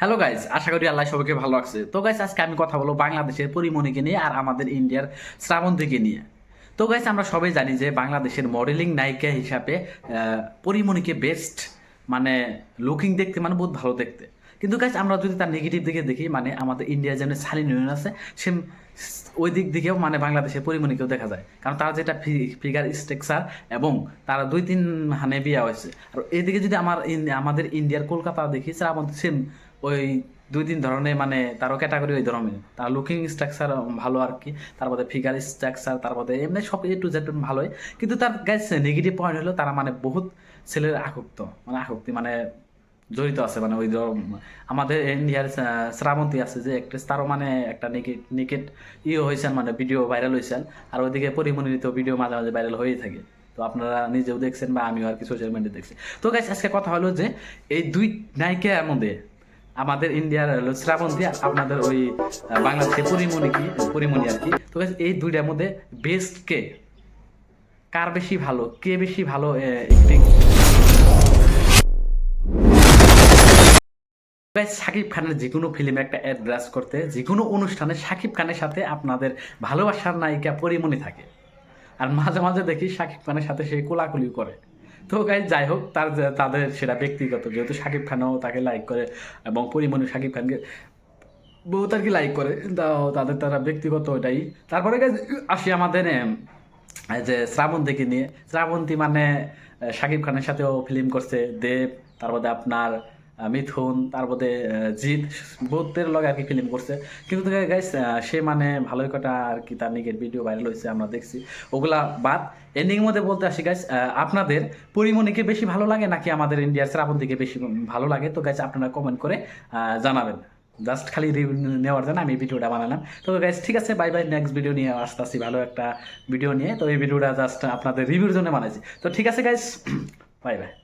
Hello guys আশা করি আল্লাহ সবাইকে ভালো আছে। তো গাইজ আজকে আমি কথা বলব বাংলাদেশের পরিমণিকে নিয়ে আর আমাদের ইন্ডিয়ার শ্রাবন্তীকে নিয়ে। তো গাইজ আমরা সবাই জানি যে বাংলাদেশের মডেলিং নায়িকা হিসাবে পরিমণিকে বেস্ট মানে লুকিং দেখতে মানে বহুত ভালো দেখতে। কিন্তু গাইজ আমরা যদি তার নেগেটিভ দিকে দেখি মানে আমাদের ইন্ডিয়ার যেমন সালিন ইউনিয়ন আছে সে ওই দিক দিকেও মানে বাংলাদেশের পরিমণিকেও দেখা যায়। কারণ তার যেটা ফিগার স্ট্রাকচার এবং তারা দুই তিন হানে বিয়া হয়েছে। আর এদিকে যদি আমার আমাদের ইন্ডিয়ার কলকাতা দেখি শ্রাবন্তী সেম ওই দুই তিন ধরনের মানে তারও ক্যাটাগরি ওই ধরনের। তার লুকিং স্ট্রাকচার ভালো আর কি তারপরে ফিগার স্ট্রাকচার তারপরে এমনি সব এ টু জেড ভালোই। কিন্তু তার গাইস নেগেটিভ পয়েন্ট হলো তারা মানে বহুত ছেলের আসক্ত মানে আসক্তি মানে জড়িত আছে মানে ওই আমাদের ইন্ডিয়ার শ্রাবন্তী আছে যে একট্রেস তারও মানে একটা নেগেট নেগেট ইয়ে হয়েছেন মানে ভিডিও ভাইরাল হয়েছেন আর ওইদিকে পরিমণিত ভিডিও মাঝে মাঝে ভাইরাল হয়েই থাকে। তো আপনারা নিজেও দেখছেন বা আমিও আর কি সোশ্যাল মিডিয়া দেখছি। তো গাইস আজকে কথা হলো যে এই দুই নায়িকার মধ্যে আমাদের ইন্ডিয়ার হলো শ্রাবন্তী আপনাদের ওই আহ, বাংলাদেশের পরিমণি কি পরিমণি আর কি। তো guys, এই দুইটার মধ্যে বেস্ট কে? কার বেশি ভালো কে বেশি ভালো অ্যাক্টিং গাইস শাকিব খানের যে কোনো ফিল্মে একটা অ্যাড্রেস করতে, যে কোনো অনুষ্ঠানে শাকিব খানের সাথে আপনাদের ভালোবাসার নায়িকা পরিমণি থাকে। আর মাঝে মাঝে দেখি শাকিব খানের সাথে সে কোলাকুলি করে। তো গাইজ যাই হোক, তার তাদের সেটা ব্যক্তিগত। যেহেতু শাকিব খানও তাকে লাইক করে এবং পরিমণি শাকিব খানকে বহুত আর কি লাইক করে তাও তাদের তারা ব্যক্তিগত ওটাই তারপরে আসি আমাদের যে শ্রাবন্তীকে নিয়ে। শ্রাবন্তী মানে শাকিব খানের সাথেও ফিল্ম করছে। দেব, তারপরে আপনার মিথুন তারপরে জিৎ বহুতের লগে আর কি ফিল্ম করছে। কিন্তু গাইস সে মানে ভালোই কটা আর কি তার নিকেট ভিডিও ভাইরাল হয়েছে, আমরা দেখছি। ওগুলা বাদ এন্ডিং মধ্যে বলতে আসি গাইস আপনাদের পরিমণিকে বেশি ভালো লাগে নাকি আমাদের ইন্ডিয়ার শ্রাবণ শ্রাবন্তীকে বেশি ভালো লাগে? তো গাইস আপনারা কমেন্ট করে জানাবেন। জাস্ট খালি রিভিউ নেওয়ার জন্য আমি ভিডিওটা বানালাম। তো গাইস ঠিক আছে বাই বাই নেক্সট ভিডিও নিয়ে আসতে আসি ভালো একটা ভিডিও নিয়ে। তো এই ভিডিওটা জাস্ট আপনাদের রিভিউর জন্য বানাইছি। তো ঠিক আছে গাইস বাই বাই